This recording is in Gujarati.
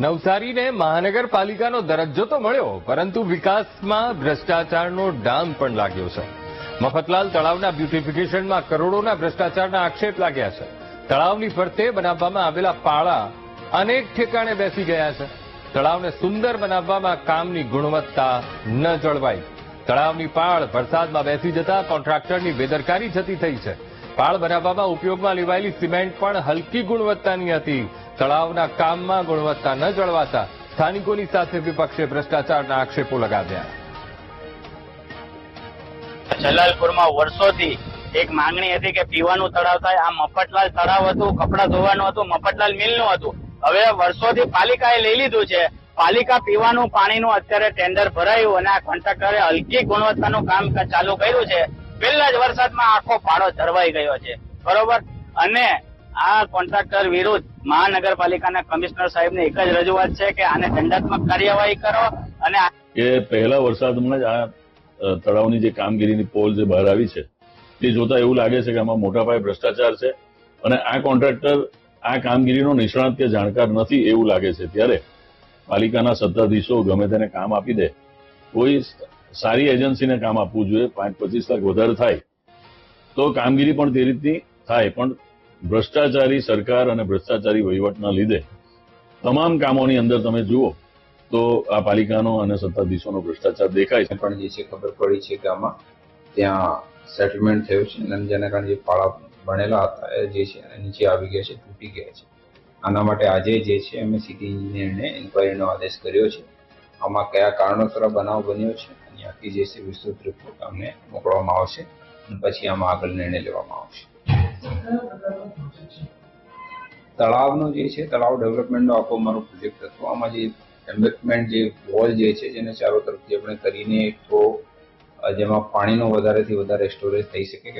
નવસારીને મહાનગરપાલિકાનો દરજ્જો તો મળ્યો, પરંતુ વિકાસમાં ભ્રષ્ટાચારનો ડામ પણ લાગ્યો છે. મફતલાલ તળાવના બ્યુટિફિકેશનમાં કરોડોના ભ્રષ્ટાચારના આક્ષેપ લાગ્યા છે. તળાવની ફરતે બનાવવામાં આવેલા પાળા અનેક ઠેકાણે બેસી ગયા છે. તળાવને સુંદર બનાવવામાં કામની ગુણવત્તા ન જળવાઈ. તળાવની પાળ વરસાદમાં બેસી જતા કોન્ટ્રાક્ટરની બેદરકારી જતી થઈ છે. પાળ બનાવવામાં ઉપયોગમાં લેવાયેલી સિમેન્ટ પણ હલકી ગુણવત્તાની હતી. તળાવના કામમાં ગુણવત્તા ન જળવાતા સ્થાનિકોની સાથે વિપક્ષે ભ્રષ્ટાચારના આક્ષેપો લગાવ્યા. જલાલપુરમાં વર્ષોથી એક માંગણી હતી કે પીવાનું તળાવ થાય. આ મફતલાલ તળાવ હતું, કપડાં ધોવાનું હતું, મફતલાલ મિલનું હતું. હવે વર્ષોથી પાલિકાએ લઈ લીધું છે. પાલિકા પીવાનું, પાણીનું અત્યારે ટેન્ડર ભરાયું અને આ કોન્ટ્રાક્ટરે હલકી ગુણવત્તાનું કામ ચાલુ કર્યું છે. પહેલા જ વરસાદમાં આખો પાડો ધરવાઈ ગયો છે. બરોબર? અને આ કોન્ટ્રાક્ટર વિરુદ્ધ મહાનગરપાલિકાના કમિશનર સાહેબને એક જ રજૂઆત છે કે આને દંડાત્મક કાર્યવાહી કરો અને કે પહેલા વરસાદમાં જ આ તળાવની જે કામગીરીની પોલ જે બહાર આવી છે, તે જોતા એવું લાગે છે કે આમાં મોટા પાયે ભ્રષ્ટાચાર છે અને આ કોન્ટ્રાક્ટર આ કામગીરીનો નિષ્ણાત કે જાણકાર નથી એવું લાગે છે. ત્યારે પાલિકાના સત્તાધીશો ગમે તેને કામ આપી દે, કોઈ સારી એજન્સીને કામ આપવું જોઈએ, પાંચ પચીસ લાખ વધારે થાય, તો કામગીરી પણ તે રીતની થાય, પણ ભ્રષ્ટાચારી સરકાર અને ભ્રષ્ટાચારી વહીવટના લીધે તમામ કામોની અંદર તમે જુઓ તો આ પાલિકાનો અને સત્તાધીશોનો ભ્રષ્ટાચાર દેખાય છે. પણ જે છે ખબર પડી છે કે આમાં ત્યાં સેટલમેન્ટ થયું છે. અને જેના કારણે જે પાળા બનેલા હતા એ જે છે નીચે આવી ગયા છે, તૂટી ગયા છે. આના માટે આજે જે છે અમે સિટી એન્જિનિયરને ઇન્કવાયરીનો આદેશ કર્યો છે. આમાં કયા કારણોસર બનાવ બન્યો છે અને આખી જે છે વિસ્તૃત રિપોર્ટ અમને મોકલવામાં આવશે અને પછી આમાં આગળ નિર્ણય લેવામાં આવશે. તળાવનો જે છે, તળાવ ડેવલપમેન્ટનો આખો મારો પ્રોજેક્ટ હતો. આમાં જે એમ્બેકમેન્ટ જે વોલ જે છે, જેને ચારો તરફથી આપણે કરીને એક તો જેમાં પાણીનો વધારેથી વધારે સ્ટોરેજ થઈ શકે